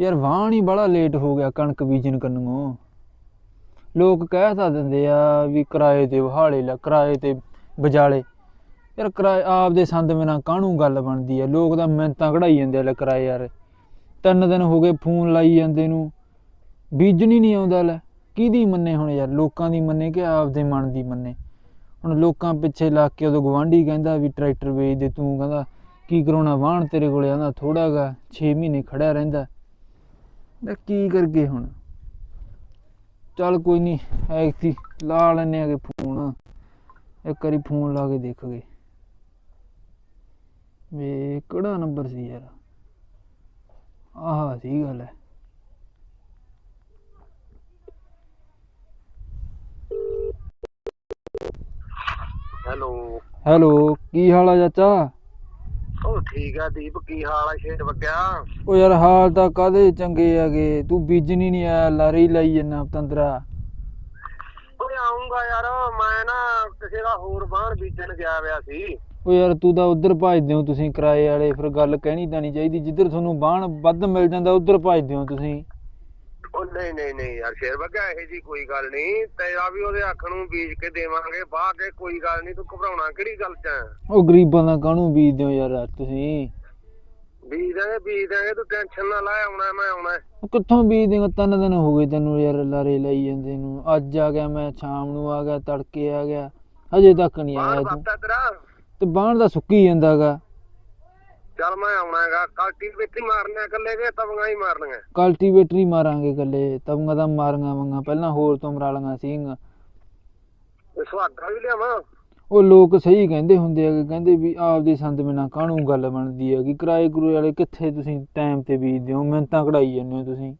ਯਾਰ ਵਾਹਣ ਹੀ ਬੜਾ ਲੇਟ ਹੋ ਗਿਆ ਕਣਕ ਬੀਜਣ ਕੰਨੋਂ। ਲੋਕ ਕਹਿ ਤਾਂ ਦਿੰਦੇ ਆ ਵੀ ਕਿਰਾਏ ਤੇ ਵਹਾਲੇ ਲਾ, ਕਿਰਾਏ ਤੇ ਬਜਾਲੇ। ਯਾਰ ਕਿਰਾਏ ਆਪ ਦੇ ਸੰਦ ਬਿਨਾਂ ਕਾਹਨੂੰ ਗੱਲ ਬਣਦੀ ਆ? ਲੋਕ ਤਾਂ ਮਿੰਤਾਂ ਕਢਾਈ ਜਾਂਦੇ ਆ ਲੈ ਕਿਰਾਏ ਯਾਰ। ਤਿੰਨ ਦਿਨ ਹੋ ਗਏ ਫੋਨ ਲਾਈ ਜਾਂਦੇ ਨੂੰ। ਬੀਜਣ ਹੀ ਨਹੀਂ ਆਉਂਦਾ ਲੈ। ਕਿਹਦੀ ਮੰਨੇ ਹੁਣ ਯਾਰ? ਲੋਕਾਂ ਦੀ ਮੰਨੇ ਕਿ ਆਪਦੇ ਮਨ ਦੀ ਮੰਨੇ? ਹੁਣ ਲੋਕਾਂ ਪਿੱਛੇ ਲੱਗ ਕੇ ਉਦੋਂ ਗਵਾਂਢੀ ਕਹਿੰਦਾ ਵੀ ਟਰੈਕਟਰ ਵੇਚ ਦੇ, ਤੂੰ ਕਹਿੰਦਾ, ਕੀ ਕਰਾਉਣਾ? ਵਾਹਣ ਤੇਰੇ ਕੋਲੇ ਆਂਦਾ ਥੋੜਾ ਗਾ 6 ਮਹੀਨੇ ਖੜਿਆ ਰਹਿੰਦਾ। ਮੈਂ ਕੀ ਕਰਗੇ ਹੁਣ? ਚੱਲ ਕੋਈ ਨਹੀਂ ਐਕਤੀ ਲਾ ਲੈਨੇ ਆਗੇ ਫੋਨ। ਇੱਕ ਵਾਰੀ ਫੋਨ ਲਾ ਕੇ ਦੇਖਗੇ ਵੇ ਕਿਹੜਾ ਨੰਬਰ ਸੀ ਯਾਰ? ਆਹ ਸੀ ਗੱਲ ਹੈ ਹੈਲੋ। ਹੈਲੋ ਕੀ ਹਾਲ ਆ ਚਾਚਾ? ਠੀਕ ਆ ਦੀਪ ਕੀ ਹਾਲ ਆ ਸ਼ੇਰ ਵੱਗਿਆ ਉਹ ਯਾਰ ਹਾਲ ਤਾਂ ਕਾਦੇ ਚੰਗੇ ਹੈਗੇ? ਤੂੰ ਬੀਜਣੀ ਨਹੀਂ ਆਇਆ ਲਾਰੀ ਲਾਈ ਜੰਨਾ ਪਤੰਦਰਾ। ਓਏ ਆਉਂਗਾ ਯਾਰ ਮੈਂ ਨਾ ਕਿਸੇ ਦਾ ਹੋਰ ਬਾਹਰ ਬੀਜਣ ਗਿਆ ਹੋਇਆ ਸੀ। ਉਹ ਯਾਰ ਤੂੰ ਤਾਂ ਉਧਰ ਭਜਦੇ ਹੋ ਤੁਸੀਂ ਕਿਰਾਏ ਵਾਲੇ ਫਿਰ ਗੱਲ ਕਹਿਣੀ ਤਾਂ ਨਹੀਂ ਚਾਹੀਦੀ। ਜਿੱਧਰ ਤੁਹਾਨੂੰ ਬਾਣ ਵੱਧ ਮਿਲ ਜਾਂਦਾ ਉਧਰ ਭਜਦੇ ਹੋ ਤੁਸੀਂ। ਉਹ ਨਹੀਂ ਨਹੀਂ ਨਹੀਂ ਯਾਰ ਸ਼ੇਰ ਵੱਗਿਆ ਇਹੋ ਜੀ ਕੋਈ ਗੱਲ ਨਹੀਂ। ਤੇਰਾ ਵੀ ਉਹਦੇ ਅੱਖ ਨੂੰ ਬੀਜ ਕੇ ਦੇਵਾਂਗੇ ਬਾਹ ਕੇ ਕੋਈ ਗੱਲ ਨਹੀਂ ਤੂੰ ਘਬਰਾਉਣਾ ਕਿਹੜੀ ਗੱਲ ਚ ਆ? ਉਹ ਗਰੀਬਾਂ ਦਾ ਕਾਹਨੂੰ ਬੀਜਦੇ ਹੋ ਯਾਰ ਤੁਸੀਂ? ਬੀਜ ਦਾਂਗੇ ਬੀਜ ਦਾਂਗੇ ਤੂੰ ਟੈਨਸ਼ਨ ਨਾ ਲੈ ਆਉਣਾ ਮੈਂ ਆਉਣਾ। ਉਹ ਕਿੱਥੋਂ ਬੀਜਦੇ ਹੋ ਤਿੰਨ ਦਿਨ ਹੋ ਗਏ ਤੈਨੂੰ ਯਾਰ ਲਾਰੇ ਲਾਈ ਜਾਂਦੇ ਨੂੰ। ਅੱਜ ਆ ਗਿਆ ਮੈਂ ਸ਼ਾਮ ਨੂੰ ਆ ਗਿਆ ਤੜਕੇ ਆ ਗਿਆ। ਹਜੇ ਤੱਕ ਨਹੀਂ ਬਾਹਰ ਆਇਆ ਤੂੰ। ਵਕਤਾ ਤੇਰਾ? ਤੇ ਬਾਣ ਦਾ ਸੁੱਕੀ ਜਾਂਦਾਗਾ। ਚੱਲ ਮੈਂ ਆਉਣਾਗਾ ਹੀ ਮਾਰਨਾ ਇਕੱਲੇ ਕੇ ਤਵੀਆਂ ਹੀ ਮਾਰਨੀਆਂ। ਕਲਟੀਵੇਟਰ ਹੀ ਮਾਰਾਂਗੇ ਗੱਲੇ ਤਵੀਆਂ ਤਾਂ ਮਾਰੀਆਂ ਵਾਂਗਾ ਪਹਿਲਾਂ ਹੋਰ ਤੋਂ ਮਰਾ ਤੇ ਸੁਹਾਗਾ ਵੀ ਲਿਆਵਾਂ? ਉਹ ਲੋਕ ਸਹੀ ਕਹਿੰਦੇ ਹੁੰਦੇ ਆ ਕਿ ਕਹਿੰਦੇ ਵੀ ਆਪਦੀ ਸੰਦ ਬਿਨਾਂ ਕਾਹਨੂੰ ਗੱਲ ਬਣਦੀ ਹੈ ਕਿ ਕਿਰਾਏ ਕਰੂਏ ਵਾਲੇ ਕਿੱਥੇ ਤੁਸੀਂ ਟਾਈਮ ਤੇ ਬੀਜਦੇ ਹੋ? ਮਿਹਨਤਾਂ ਕਢਾਈ ਜਾਂਦੇ ਹੋ ਤੁਸੀਂ।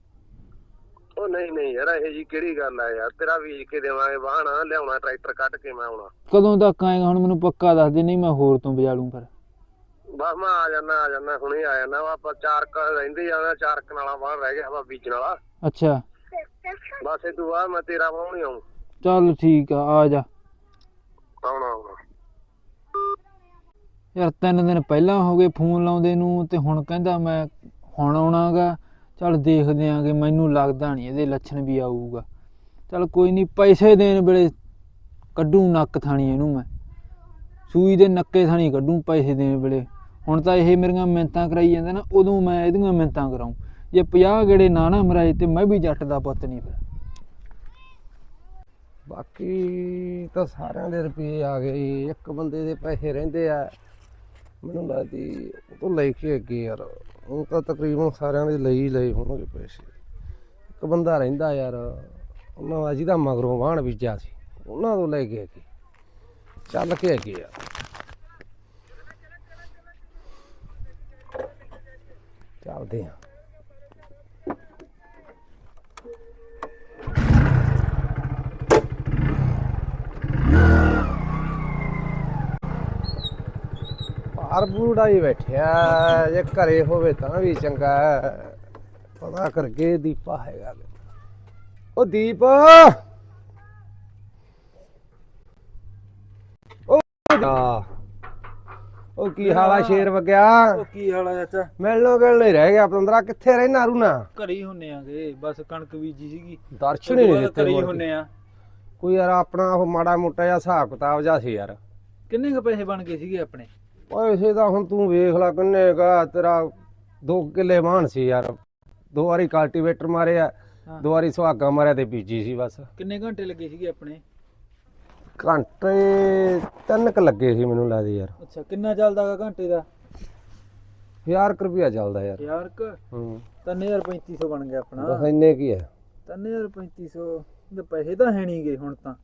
ਉਹ ਨਹੀਂ ਨਹੀਂ ਯਾਰ ਇਹ ਜੀ ਕਿਹੜੀ ਗੱਲ ਆ ਯਾਰ? ਤੇਰਾ ਬੀਜ ਕੇ ਦੇਵਾਂਗੇ ਵਾਹਣਾ ਲਿਆਉਣਾ ਟਰੈਕਟਰ ਕੱਢ ਕੇ ਮੈਂ ਆਉਣਾ। ਕਦੋਂ ਤੱਕ ਆਏਗਾ? ਹੁਣ ਮੈਨੂੰ ਪੱਕਾ ਦੱਸ ਦੇ ਨਹੀਂ ਮੈਂ ਹੋਰ ਤੋਂ ਬਜਾ ਲੂੰ ਫਿਰ। ਬਸ ਮੈਂ ਆ ਜਾਣਾ ਆ ਜਾਣਾ ਹੁਣੇ ਆ ਜਾਣਾ ਆਪਾਂ ਚਾਰ ਕ ਰਹਿੰਦੇ ਜਾਣਾ ਚਾਰ ਕਨਾਲਾ ਬਾਹਰ ਰਹਿ ਗਿਆ ਵਾ ਬੀਜਣ ਵਾਲਾ ਅੱਛਾ। ਬਸ ਇਹ ਤੋਂ ਬਾਅਦ ਮੈਂ ਤੇਰਾ ਵਾਹਣ ਹੀ ਆਉਂ ਚੱਲ ਠੀਕ ਆ ਆ ਜਾ। ਆਉਣਾ ਆਉਣਾ। ਯਾਰ ਤਿੰਨ ਦਿਨ ਪਹਿਲਾਂ ਹੋ ਗਏ ਫੋਨ ਲਾਉਂਦੇ ਨੂੰ ਤੇ ਹੁਣ ਕਹਿੰਦਾ ਮੈਂ ਹੁਣ ਆਉਣਾਗਾ। ਚੱਲ ਦੇਖਦੇ ਆਂਗੇ ਮੈਨੂੰ ਲੱਗਦਾ ਨਹੀਂ ਇਹਦੇ ਲੱਛਣ ਵੀ ਆਊਗਾ। ਚੱਲ ਕੋਈ ਨਹੀਂ ਪੈਸੇ ਦੇਣ ਵੇਲੇ ਕੱਢੂ ਨੱਕ ਥਾਣੀ ਇਹਨੂੰ ਮੈਂ। ਸੂਈ ਦੇ ਨੱਕੇ ਥਾਣੀ ਕੱਢੂ ਪੈਸੇ ਦੇਣ ਵੇਲੇ। ਹੁਣ ਤਾਂ ਇਹ ਮੇਰੀਆਂ ਮਿੰਤਾਂ ਕਰਾਈ ਜਾਂਦਾ ਨਾ, ਉਦੋਂ ਮੈਂ ਇਹਦੀਆਂ ਮਿੰਤਾਂ ਕਰਾਉਂ ਜੇ 50 ਗੇੜੇ ਨਾ ਨਾ ਮਰਾਏ ਤੇ ਮੈਂ ਵੀ ਜੱਟ ਦਾ ਪੁੱਤ ਨਹੀਂ ਫਿਰ। ਬਾਕੀ ਤਾਂ ਸਾਰਿਆਂ ਦੇ ਰੁਪਏ ਆ ਗਏ ਇੱਕ ਬੰਦੇ ਦੇ ਪੈਸੇ ਰਹਿੰਦੇ ਆ। ਮੈਨੂੰ ਲੱਗਦੀ ਉਹ ਤੋਂ ਲੈ ਕੇ ਅੱਗੇ ਯਾਰ, ਉਹ ਤਾਂ ਤਕਰੀਬਨ ਸਾਰਿਆਂ ਦੇ ਲਈ ਹੀ ਲਏ ਹੋਣਗੇ ਪੈਸੇ। ਇੱਕ ਬੰਦਾ ਰਹਿੰਦਾ ਯਾਰ, ਉਹਨਾਂ ਦਾ ਜਿਹਦਾ ਮਗਰੋਂ ਵਾਹਣ ਬੀਜਿਆ ਸੀ, ਉਹਨਾਂ ਤੋਂ ਲੈ ਕੇ ਅੱਗੇ। ਚੱਲ ਕੇ ਅੱਗੇ ਯਾਰ। ਚੱਲਦੇ ਆ ਬਾਹਰ ਬੂੜਾ ਹੀ ਬੈਠਿਆ, ਜੇ ਘਰੇ ਹੋਵੇ ਤਾਂ ਵੀ ਚੰਗਾ ਹੈ। ਪਤਾ ਕਰਕੇ ਦੀਪਾ ਹੈਗਾ ਉਹ ਦੀਪ! ਉਹ ਆ ਉਹ ਕੀ ਹਾਲਾ ਸ਼ੇਰ ਵਗਿਆ? ਉਹ ਕੀ ਹਾਲ ਚਾਚਾ? ਮਿਲਣੋਂ ਗਿਲ ਨਹੀਂ ਰਹਿ ਗਿਆ ਪਤੰਦਰਾ ਕਿੱਥੇ ਰਹਿਣਾ ਰੂਣਾ? ਘਰੇ ਹੁੰਨੇ ਆਗੇ ਬਸ ਕਣਕ ਬੀਜੀ ਸੀਗੀ। ਦਰਸ਼ਨ ਹੀ ਨਹੀਂ ਦਿੱਤੇ ਘਰੇ। ਹੁੰਨੇ ਆ। ਕੋਈ ਯਾਰ ਆਪਣਾ ਉਹ ਮਾੜਾ ਮੋਟਾ ਜਿਹਾ ਹਿਸਾਬ ਕਿਤਾਬ ਜਿਹਾ ਸੀ ਯਾਰ। ਕਿੰਨੇ ਕੁ ਪੈਸੇ ਬਣ ਗਏ ਸੀਗੇ ਆਪਣੇ? ਇਸੇ ਦਾ ਹੁਣ ਤੂੰ ਵੇਖ ਲੈ ਕਿੰਨੇ ਕਾ ਤੇਰਾ 2 ਕਿੱਲੇ ਮਾਨ ਸੀ ਯਾਰ। ਦੋ ਵਾਰੀ ਕਲਟੀਵੇਟਰ ਮਾਰਿਆ। ਦੋ ਵਾਰੀ ਸੁਹਾਗਾ ਮਾਰਿਆ ਤੇ ਬੀਜੀ ਸੀ ਬਸ। ਕਿੰਨੇ ਘੰਟੇ ਲੱਗੇ ਸੀਗੇ ਆਪਣੇ? ਘੰਟੇ ਤਿੰਨ ਕ ਲੱਗੇ ਸੀ ਮੈਨੂੰ ਲੱਗਦਾ ਯਾਰ। ਅੱਛਾ ਕਿੰਨਾ ਚੱਲਦਾਗਾ ਘੰਟੇ ਦਾ? ਹਜ਼ਾਰ ਕੁ ਰੁਪਿਆ ਚੱਲਦਾ ਯਾਰ। ਯਾਰ ਕ? ਹੂੰ। 3350 ਬਣ ਗਿਆ ਆਪਣਾ। ਬਸ ਇੰਨੇ ਕੀ ਹੈ? 3350 ਦੇ ਪੈਸੇ ਤਾਂ ਹੈ ਨਹੀਂ ਗਏ ਹੁਣ ਤਾਂ।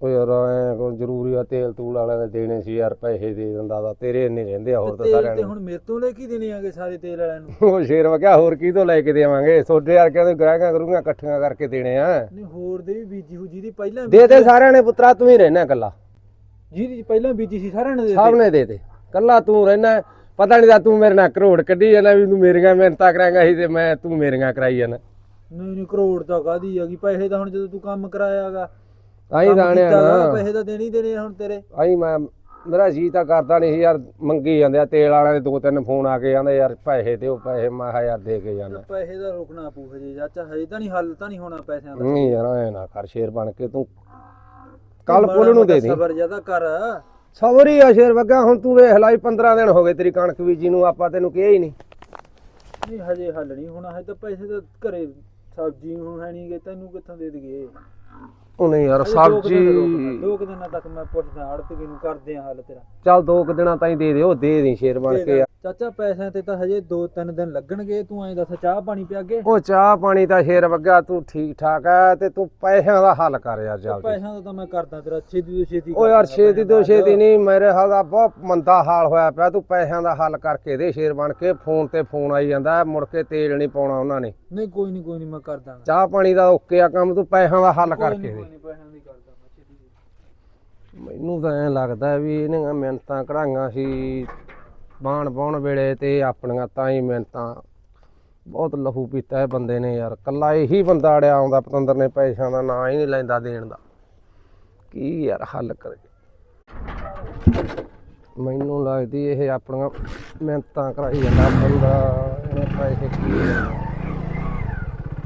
ਓ ਯਾਰ ਐ ਕੋ ਜ਼ਰੂਰੀ ਆ ਤੇਲ ਤੂਲ ਵਾਲਿਆਂ ਨੇ ਦੇਣੇ ਸੀ ਯਾਰ ਪੈਸੇ ਦੇ ਦਿੰਦਾ ਦਾ ਤੇਰੇ ਇੰਨੇ ਰਹਿੰਦੇ ਆ ਹੋਰ ਤਾਂ ਸਾਰਿਆਂ ਤੇ ਨੇ। ਹੁਣ ਮੇਰੇ ਤੋਂ ਲੈ ਕੇ ਦੇਣੇ ਆਗੇ ਸਾਰੇ ਤੇਲ ਵਾਲਿਆਂ ਨੂੰ। ਉਹ ਸ਼ੇਰ ਵਗਿਆ ਹੋਰ ਕੀ ਤੋਂ ਲੈ ਕੇ ਦੇਵਾਂਗੇ? ਸੋਡੇ ਯਾਰ ਕਹਿੰਦੇ ਗ੍ਰਾਹਕਾਂ ਕਰੂੰਗਾ ਇਕੱਠੀਆਂ ਕਰਕੇ ਦੇਣੇ ਆ। ਨਹੀਂ ਹੋਰ ਦੇ ਵੀ ਬੀਜੀ ਹੋ ਜਿਹਦੀ ਪਹਿਲਾਂ ਦੇ ਦੇ ਸਾਰਿਆਂ ਨੇ ਪੁੱਤਰਾ ਤੂੰ ਹੀ ਰਹਿਣਾ ਇਕੱਲਾ। ਜਿਹਦੀ ਪਹਿਲਾਂ ਬੀਜੀ ਸੀ ਸਾਰਿਆਂ ਨੇ ਦੇ ਸਭ ਨੇ ਦੇ ਦੇ। ਕੱਲਾ ਤੂੰ ਰਹਿਣਾ ਪਤਾ ਨਹੀਂ ਦਾ ਤੂੰ ਮੇਰੇ ਨਾਲ ਕਰੋੜ ਕੱਢੀ ਜਾਂਦਾ ਵੀ ਤੂੰ ਮੇਰੀਆਂ ਮਿਹਨਤਾਂ ਕਰਾਂਗਾ ਸੀ ਤੇ ਮੈਂ ਤੂੰ ਮੇਰੀਆਂ ਕਰਾਈ ਜਾਂਦਾ। ਨਹੀਂ ਨਹੀਂ ਕਰੋੜ ਤਾਂ ਕਾਦੀ ਹੈਗੀ ਪੈਸੇ ਤਾਂ ਹੁਣ ਜਦੋਂ ਤੂੰ ਕੰਮ ਕਰਾਇਆਗਾ ਆਈ ਦਾਣਿਆ ਨਾ। ਪੈਸੇ ਤਾਂ ਦੇਣੀ ਦੇਣੇ ਹੁਣ ਤੇਰੇ। ਆਈ ਮੈਂ ਮੇਰਾ ਜੀ ਤਾਂ ਕਰਦਾ ਨਹੀਂ ਯਾਰ ਮੰਗੀ ਜਾਂਦੇ ਆ ਤੇਲ ਵਾਲਿਆਂ ਦੇ ਦੋ ਤਿੰਨ ਫੋਨ ਆ ਕੇ ਜਾਂਦੇ ਯਾਰ ਪੈਸੇ ਦਿਓ ਪੈਸੇ ਮੈਂ ਕਿਹਾ ਯਾਰ ਦੇ ਕੇ ਜਾਣਾ ਪੈਸੇ ਦਾ ਰੁਕਣਾ ਪੂ ਹਜੇ ਚਾਚਾ ਹਜੇ ਤਾਂ ਨਹੀਂ ਹੱਲ ਤਾਂ ਨਹੀਂ ਹੋਣਾ ਪੈਸਿਆਂ ਦਾ। ਨਹੀਂ ਯਾਰ ਐ ਨਾ ਕਰ ਸ਼ੇਰ ਬਣ ਕੇ ਤੂੰ ਕੱਲ ਪੁੱਲ ਨੂੰ ਦੇ ਦੇ। ਸਬਰ ਜ਼ਿਆਦਾ ਕਰ। ਸਬਰ ਹੀ ਆ ਸ਼ੇਰ ਵੱਗਾ ਹੁਣ ਤੂੰ ਵੇਖ ਲਾ 15 ਦਿਨ ਹੋ ਗਏ ਤੇਰੀ ਕਣਕ ਬੀਜੀ ਨੂੰ ਆਪਾਂ ਤੈਨੂੰ ਕਿਹਾ ਹੀ ਨਹੀਂ। ਨਹੀਂ ਹਜੇ ਹੱਲ ਨਹੀਂ ਹੋਣਾ ਹਜੇ ਤਾਂ ਪੈਸੇ ਤਾਂ ਘਰੇ ਸਬਜ਼ੀ ਹੁਣ ਹੈ ਨਹੀਂ ਗੇ ਤੈਨੂੰ ਕਿੱਥੋਂ ਦੇ ਦਈਏ? ਉਹ ਨਹੀਂ ਯਾਰ ਕੁ ਸਬਜ਼ੀ ਦੋ ਕੁ ਦਿਨਾਂ ਤੱਕ ਮੈਂ ਪੁੱਛਦਾ ਆੜਤਕੀ ਨੂੰ ਕਰਦੇ ਆ ਹੱਲ ਤੇਰਾ? ਚੱਲ ਦੋ ਕੁ ਦਿਨਾਂ ਤਾਈਂ ਦੇ ਦੇ ਉਹ ਦੇ ਦੇ ਸ਼ੇਰ ਬਣ ਕੇ ਯਾਰ। ਚਾਚਾ ਪੈਸਿਆਂ ਤੇ ਤਾਂ ਹਜੇ 2-3 ਦਿਨ ਲੱਗਣਗੇ ਤੂੰ ਐਂ ਦੱਸ ਚਾਹ ਪਾਣੀ ਪਿਆ ਅੱਗੇ ਉਹ ਚਾਹ ਪਾਣੀ ਤਾਂ ਸ਼ੇਰ ਵੱਗਾ ਤੂੰ ਠੀਕ ਠਾਕ ਐ ਤੇ ਤੂੰ ਪੈਸਿਆਂ ਦਾ ਹੱਲ ਕਰ ਯਾਰ ਜਲਦੀ ਪੈਸਿਆਂ ਦਾ ਤਾਂ ਮੈਂ ਕਰਦਾ ਤੇਰਾ ਛੇਤੀ ਤੋਂ ਛੇਤੀ ਉਹ ਯਾਰ ਛੇਤੀ ਤੋਂ। ਛੇਤੀ ਨਹੀਂ ਮੇਰੇ ਹਾਲ ਦਾ ਬਹੁਤ ਮੰਦਾ ਹਾਲ ਹੋਇਆ ਪਿਆ ਤੂੰ ਪੈਸਿਆਂ ਦਾ ਹੱਲ ਕਰਕੇ ਦੇ ਸ਼ੇਰ ਬਣ ਕੇ ਫੋਨ ਤੇ ਫੋਨ ਆਈ ਜਾਂਦਾ ਮੁੜ ਕੇ ਤੇਲ ਨਹੀਂ ਪਾਉਣਾ ਉਹਨਾਂ ਨੇ ਨਹੀਂ ਕੋਈ ਨਹੀਂ ਕੋਈ ਨਹੀਂ ਮੈਂ ਕਰਦਾ ਚਾਹ ਪਾਣੀ ਦਾ ਓਕੇ ਆ ਕੰਮ ਤੂੰ ਪੈਸਿਆਂ ਦਾ ਹੱਲ ਕਰਕੇ ਦੇ ਕੋਈ ਨਹੀਂ ਪੈਸਿਆਂ ਦੀ ਕਰਦਾ ਮੈਂ ਛੇਤੀ ਛੇਤੀ। ਮੈਨੂੰ ਤਾਂ ਐਂ ਲੱਗਦਾ ਵੀ ਇਹਨੀਆਂ ਮਿਹਨਤਾਂ ਕਢਾਈਆਂ ਸੀ ਬਾਣ ਬਾਉਣ ਵੇਲੇ ਤੇ ਆਪਣੀਆਂ ਤਾਂ ਹੀ ਮਿਹਨਤਾਂ। ਬਹੁਤ ਲਹੂ ਪੀਤਾ ਹੈ ਬੰਦੇ ਨੇ ਯਾਰ। ਕੱਲਾ ਇਹੀ ਬੰਦਾ ਅੜਿਆ ਆਉਂਦਾ, ਪਤੰਦਰ ਨੇ ਪੈਸਿਆਂ ਦਾ ਨਾਂ ਹੀ ਨਹੀਂ ਲੈਂਦਾ ਦੇਣ ਦਾ। ਕੀ ਯਾਰ ਹੱਲ ਕਰੇ ਮੈਨੂੰ ਲੱਗਦੀ ਇਹ ਆਪਣੀਆਂ ਮਿਹਨਤਾਂ ਕਰਾਈ ਜਾਂਦਾ ਬੰਦਾ। ਇਹਨੇ ਪੈਸੇ ਕੀ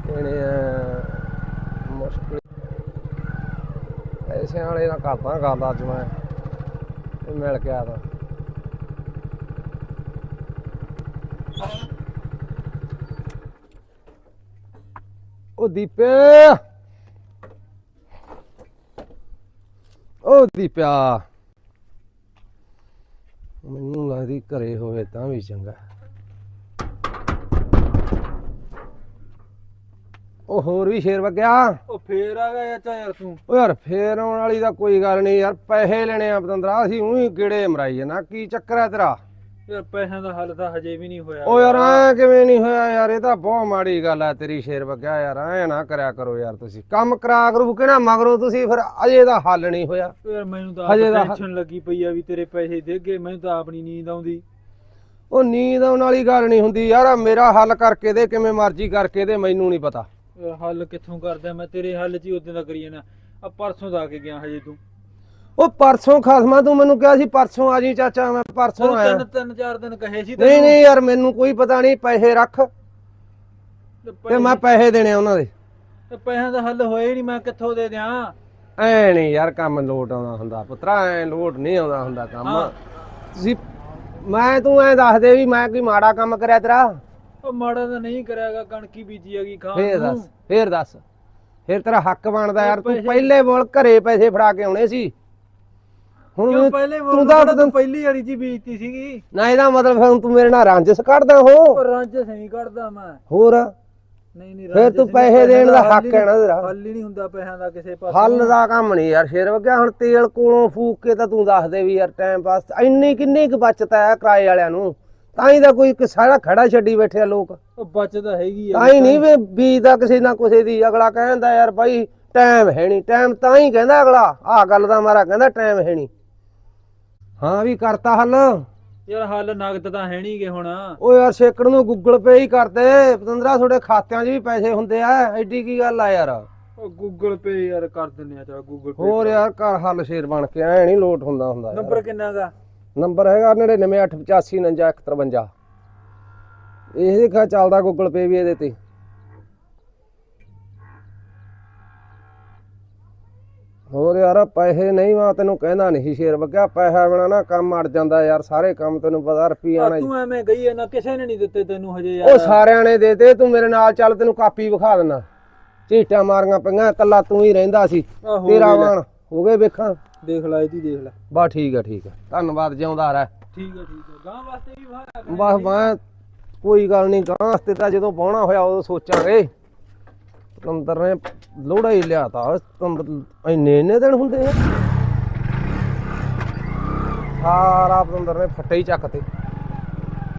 ਇਹਨੇ ਐਂ ਮੁਸ਼ਕਿਲ ਪੈਸਿਆਂ ਵਾਲੇ ਨਾਲ ਕਰਦਾ ਕਰਦਾ ਅੱਜ ਮੈਂ। ਮਿਲ ਕੇ ਆਦਾ ਉਹ ਦੀਪੇ ਉਹ ਦੀਪਿਆ ਮੈਨੂੰ ਲੱਗਦੀ ਘਰੇ ਹੋਵੇ ਤਾਂ ਵੀ ਚੰਗਾ ਉਹ ਹੋਰ ਵੀ ਸ਼ੇਰ ਵਗਿਆ? ਉਹ ਫੇਰ ਆ ਗਿਆ ਚਾਚਾ ਯਾਰ ਤੂੰ। ਓ ਯਾਰ ਫੇਰ ਆਉਣ ਵਾਲੀ ਦਾ ਕੋਈ ਗੱਲ ਨਹੀਂ ਯਾਰ ਪੈਸੇ ਲੈਣੇ ਆ ਪਤੰਦਰਾ ਅਸੀਂ ਉਹੀ ਕਿਹੜੇ ਮਰਾਈ ਜਾਣਾ ਕੀ ਚੱਕਰ ਹੈ ਤੇਰਾ? ਯਾਰ ਪੈਸਿਆਂ ਦਾ ਹੱਲ ਤਾਂ ਹਜੇ ਵੀ ਨਹੀਂ ਹੋਇਆ। ਓ ਯਾਰ ਐ ਕਿਵੇਂ ਨਹੀਂ ਹੋਇਆ ਯਾਰ ਇਹ ਤਾਂ ਬਹੁਤ ਮਾੜੀ ਗੱਲ ਹੈ ਤੇਰੀ ਸ਼ੇਰ ਵਗਿਆ ਯਾਰ ਐ ਨਾ ਕਰਿਆ ਕਰੋ ਯਾਰ ਤੁਸੀਂ। ਕੰਮ ਕਰਾ ਕਰੂ ਕਿ ਨਾ ਮਗਰੋਂ ਤੁਸੀਂ ਫਿਰ ਅਜੇ ਦਾ ਹੱਲ ਨਹੀਂ ਹੋਇਆ। ਯਾਰ ਮੈਨੂੰ ਤਾਂ ਹਜੇ ਦਾ- ਟੈਨਸ਼ਨ ਲੱਗੀ ਪਈ ਆ ਵੀ ਤੇਰੇ ਪੈਸੇ ਦੇ ਗਏ ਮੈਨੂੰ ਤਾਂ ਆਪਣੀ ਨੀਂਦ ਆਉਂਦੀ। ਉਹ ਨੀਂਦ ਆਉਣ ਵਾਲੀ ਗੱਲ ਨਹੀਂ ਹੁੰਦੀ ਯਾਰ ਮੇਰਾ ਹੱਲ ਕਰਕੇ ਦੇ ਕਿਵੇਂ ਮਰਜ਼ੀ ਕਰਕੇ ਦੇ ਮੈਨੂੰ ਨਹੀਂ ਪਤਾ। ਹੱਲ ਕਿੱਥੋਂ ਕਰਦਾ ਮੈਂ ਤੇਰੇ ਹੱਲ 'ਚ ਹੀ ਉਦੋਂ ਦਾ ਕਰੀ ਜਾਣਾ ਆ ਪਰਸੋਂ ਦਾ ਆ ਕੇ ਗਿਆ ਹਜੇ ਤੂੰ। ਉਹ ਪਰਸੋਂ ਖਸਮਾ ਤੂੰ ਮੈਨੂੰ ਕਿਹਾ ਸੀ ਪਰਸੋਂ ਆ ਜੀ ਚਾਚਾ ਮੈਂ ਪਰਸੋਂ ਆਇਆ। ਤਿੰਨ ਤਿੰਨ ਚਾਰ ਦਿਨ ਕਹੇ ਸੀ ਨਹੀਂ ਨਹੀਂ ਯਾਰ ਮੈਨੂੰ ਕੋਈ ਪਤਾ ਨਹੀਂ ਪੈਸੇ ਰੱਖ ਤੇ ਮੈਂ ਪੈਸੇ ਦੇਣੇ ਆ ਉਹਨਾਂ ਦੇ। ਤੇ ਪੈਸਿਆਂ ਦਾ ਹੱਲ ਹੋਇਆ ਹੀ ਨਹੀਂ ਮੈਂ ਕਿੱਥੋਂ ਦੇ ਦਿਆਂ? ਐ ਨਹੀਂ ਯਾਰ ਕੰਮ ਲੋਟ ਆਉਂਦਾ ਹੁੰਦਾ ਪੁੱਤਰਾ ਐ ਲੋਟ ਨਹੀਂ ਆਉਂਦਾ ਹੁੰਦਾ ਕੰਮ। ਤੁਸੀਂ ਮੈਂ ਤੂੰ ਐ ਦੱਸ ਦੇ ਵੀ ਮੈਂ ਕੋਈ ਮਾੜਾ ਕੰਮ ਕਰਿਆ ਤੇਰਾ? ਉਹ ਮਾੜਾ ਤਾਂ ਨਹੀਂ ਕਰਿਆਗਾ ਕਣਕੀ ਬੀਜੀ ਹੈਗੀ ਖਾਣ ਫੇਰ ਨੂੰ। ਦੱਸ ਫੇਰ ਦੱਸ। ਫੇਰ ਤੇਰਾ ਹੱਕ ਬਣਦਾ ਯਾਰ ਤੂੰ ਪਹਿਲੇ ਬੋਲ ਘਰੇ ਪੈਸੇ ਫੜਾ ਕੇ ਆਉਣੇ ਸੀ। ਹੁਣ ਕਿਉਂ ਮੈਨੂੰ- ਪਹਿਲੇ ਤੂੰ ਤਾਂ ਤੂੰ ਪਹਿਲੀ ਵਾਰੀ ਜੀ ਬੀਜਤੀ ਸੀਗੀ। ਨਾ ਇਹਦਾ ਮਤਲਬ ਫਿਰ ਹੁਣ ਤੂੰ ਮੇਰੇ ਨਾਲ ਰੰਜਸ ਕੱਢਦਾ ਹੋ। ਉਹ ਰੰਜ ਸਹੀ ਕੱਢਦਾ ਮੈਂ। ਹੋਰ? ਨਹੀਂ ਨਹੀਂ ਫਿਰ ਤੂੰ ਪੈਸੇ ਦੇਣ ਦਾ ਹੱਕ ਹੀ ਨਾ ਤੇਰਾ। ਹੱਲ ਹੀ ਨਹੀਂ ਹੁੰਦਾ ਪੈਸਿਆਂ ਦਾ ਕਿਸੇ ਪਾਸੇ। ਹੱਲ ਦਾ ਕੰਮ ਨਹੀਂ ਯਾਰ ਸ਼ੇਰ ਵਗਿਆ ਹੁਣ ਤੇਲ ਕੋਲੋਂ ਫੂਕ ਕੇ ਤਾਂ ਤੂੰ ਦੱਸ ਦੇ ਵੀ ਯਾਰ ਟਾਈਮ ਪਾਸ ਇੰਨੀ ਕਿੰਨੀ ਕੁ ਬਚਤ ਹੈ ਕਿਰਾਏ ਵਾਲਿਆਂ ਨੂੰ? ਤਾਂ ਹੀ ਤਾਂ ਕੋਈ ਇੱਕ ਸਾਰਾ ਖੜਾ ਛੱਡੀ ਬੈਠੇ ਆ ਲੋਕ। ਉਹ ਬਚਦਾ ਹੈਗੀ ਆ। ਤਾਂ ਹੀ ਨਹੀਂ ਵੀ ਬੀਜ ਦਾ ਕਿਸੇ ਨਾ ਕਿਸੇ ਦੀ। ਅਗਲਾ ਕਹਿੰਦਾ ਯਾਰ ਭਾਈ ਟਾਈਮ ਹੈ ਨਹੀਂ। ਟਾਈਮ ਤਾਂ ਹੀ ਕਹਿੰਦਾ ਅਗਲਾ। ਆਹ ਗੱਲ ਦਾ ਮਾਰਾ ਕਹਿੰਦਾ ਟਾਈਮ ਹੈ ਨਹੀਂ। ਹਾਂ ਵੀ ਕਰਤਾ ਹੱਲ। ਯਾਰ ਹੱਲ ਨਗਦ ਤਾਂ ਹੈ ਨਹੀਂਗੇ ਹੁਣ। ਓ ਯਾਰ ਸੇਕੜ ਨੂੰ ਗੂਗਲ ਪੇ ਹੀ ਕਰਦੇ। ਪਤੰਦਰਾ ਤੁਹਾਡੇ ਖਾਤਿਆਂ 'ਚ ਵੀ ਪੈਸੇ ਹੁੰਦੇ ਆ। ਐਡੀ ਕੀ ਗੱਲ ਆ ਯਾਰ? ਉਹ ਗੂਗਲ ਪੇ ਯਾਰ ਕਰ ਦਿੰਨੇ ਆ ਚਾ ਗੂਗਲ ਪੇ ਹੋਰ ਯਾਰ ਘਰ ਹੱਲ ਸ਼ੇਰ ਬਣ ਕੇ ਐ ਨਹੀਂ ਲੋਟ ਹੁੰਦਾ ਹੁੰਦਾ ਯਾਰ। ਨੰਬਰ ਕਿੰਨਾ ਗਾ ਨੰਬਰ ਹੈਗਾ 9985499153 ਇਹ ਦੇਖਾ ਚੱਲਦਾ ਗੂਗਲ ਪੇ ਵੀ ਇਹਦੇ ਤੇ। ਹੋਰ ਯਾਰ ਪੈਸੇ ਨਹੀਂ ਮੈਂ ਤੈਨੂੰ ਕਹਿੰਦਾ ਨਹੀਂ ਸ਼ੇਰ ਵਗਿਆ। ਪੈਸਾ ਬਿਨਾ ਨਾ ਕੰਮ ਅੜ ਜਾਂਦਾ ਯਾਰ ਸਾਰੇ ਕੰਮ ਤੈਨੂੰ ਪਤਾ ਰੁਪਈਆ ਆ ਨਾਲ ਤੂੰ ਐਵੇਂ ਗਈ ਆ ਨਾ ਕਿਸੇ ਨੇ ਨਹੀਂ ਦਿੱਤੇ ਤੈਨੂੰ ਹਜੇ ਉਹ ਯਾਰ। ਸਾਰਿਆਂ ਨੇ ਦੇ ਦੇ ਤੂੰ ਮੇਰੇ ਨਾਲ ਚੱਲ ਤੈਨੂੰ ਕਾਪੀ ਵਿਖਾ ਦਿੰਦਾ। ਝੀਟਾਂ ਮਾਰੀਆਂ ਪਈਆਂ ਕੱਲਾ ਤੂੰ ਹੀ ਰਹਿੰਦਾ ਸੀ। ਤੇਰਾ। ਵਾਣ ਹੋ ਗਏ ਵੇਖਾਂ। ਦੇਖ ਲੈ ਇਹਦੀ ਦੇਖ ਲੈ। ਬਾ ਠੀਕ ਆ ਠੀਕ ਆ। ਧੰਨਵਾਦ ਜਿਉਂਦਾ ਰਹਿ। ਠੀਕ ਹੈ ਠੀਕ ਹੈ ਗਾਂ ਵਾਸਤੇ ਵੀ ਭਾਇਆ ਬਸ ਮੈਂ ਕੋਈ ਗੱਲ ਨਹੀਂ ਗਾਂ ਵਾਸਤੇ ਤਾਂ ਜਦੋਂ ਪਾਉਣਾ ਹੋਇਆ ਉਦੋਂ ਸੋਚਾਂਗੇ। ਪਤੰਦਰ ਨੇ ਲੋੜਾ ਹੀ ਲਿਆਤਾ ਇੰਨੇ ਇੰਨੇ ਦਿਨ ਹੁੰਦੇ ਆ। ਸਾਰਾ ਪਤੰਦਰ ਨੇ ਫੱਟੇ ਹੀ ਚੱਕ ਤੇ